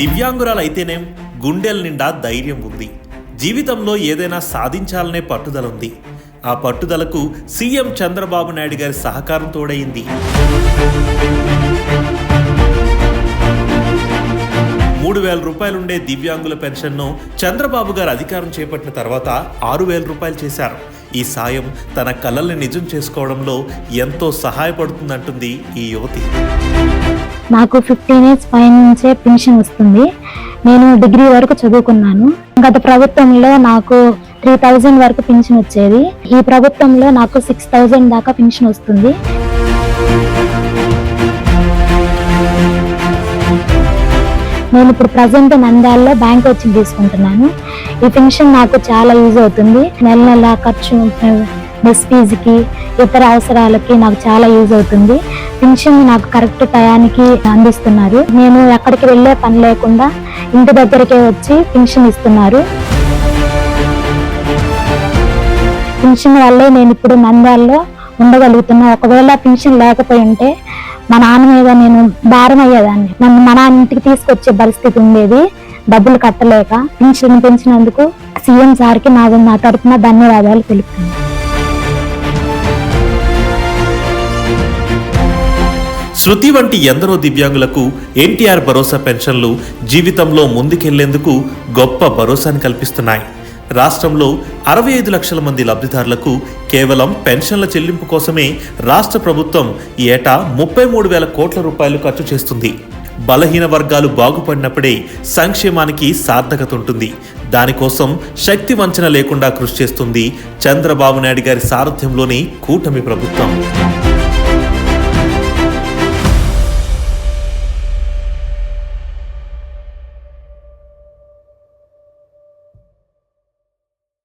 దివ్యాంగురాలైతేనేం గుండెల నిండా ధైర్యం ఉంది. జీవితంలో ఏదైనా సాధించాలనే పట్టుదల ఉంది. ఆ పట్టుదలకు సీఎం చంద్రబాబు నాయుడు గారి సహకారం తోడైంది మూడు వేల రూపాయలుండే దివ్యాంగుల పెన్షన్ను చంద్రబాబు గారు అధికారం చేపట్టిన తర్వాత ఆరు వేల రూపాయలు చేశారు. ఈ సాయం తన కలల్ని నిజం చేసుకోవడంలో ఎంతో సహాయపడుతుందంటుంది ఈ యువతి. నాకు ఫిఫ్టీన్ ఇయర్స్ పైన నుంచే పెన్షన్ వస్తుంది. నేను డిగ్రీ వరకు చదువుకున్నాను. గత ప్రభుత్వంలో నాకు త్రీ థౌజండ్ వరకు పెన్షన్ వచ్చేది. ఈ ప్రభుత్వంలో నాకు సిక్స్ థౌజండ్ దాకా పెన్షన్ వస్తుంది. నేను ఇప్పుడు ప్రజెంట్ నంద్యాలలో బ్యాంక్ వచ్చి తీసుకుంటున్నాను. ఈ పెన్షన్ నాకు చాలా యూజ్ అవుతుంది. నెల నెల ఖర్చు బస్ ఫీజుకి ఇతర అవసరాలకి నాకు చాలా యూజ్ అవుతుంది. పెన్షన్ నాకు కరెక్ట్ టయానికి అందిస్తున్నారు. నేను ఎక్కడికి వెళ్ళే పని లేకుండా ఇంటి దగ్గరికే వచ్చి పెన్షన్ ఇస్తున్నారు. పెన్షన్ వల్లే నేను ఇప్పుడు నంద్యాలలో ఉండగలుగుతున్నా. ఒకవేళ పెన్షన్ లేకపోయి ఉంటే మా నాన్న మీద నేను భారం అయ్యేదాన్ని నన్ను మన ఇంటికి తీసుకొచ్చే పరిస్థితి ఉండేది. డబ్బులు కట్టలేక పెన్షన్ పెంచినందుకు సీఎం సార్కి నా నా తరపున ధన్యవాదాలు తెలుపుతుంది శృతి వంటి ఎందరో దివ్యాంగులకు ఎన్టీఆర్ భరోసా పెన్షన్లు జీవితంలో ముందుకెళ్ళేందుకు గొప్ప భరోసాని కల్పిస్తున్నాయి. రాష్ట్రంలో అరవై ఐదు లక్షల మంది లబ్ధిదారులకు కేవలం పెన్షన్ల చెల్లింపు కోసమే రాష్ట్ర ప్రభుత్వం ఏటా ముప్పై మూడు వేల కోట్ల రూపాయలు ఖర్చు చేస్తుంది. బలహీన వర్గాలు బాగుపడినప్పుడే సంక్షేమానికి సార్థకత ఉంటుంది. దానికోసం శక్తి వంచన లేకుండా కృషి చేస్తుంది చంద్రబాబు నాయుడు గారి సారథ్యంలోని కూటమి ప్రభుత్వం.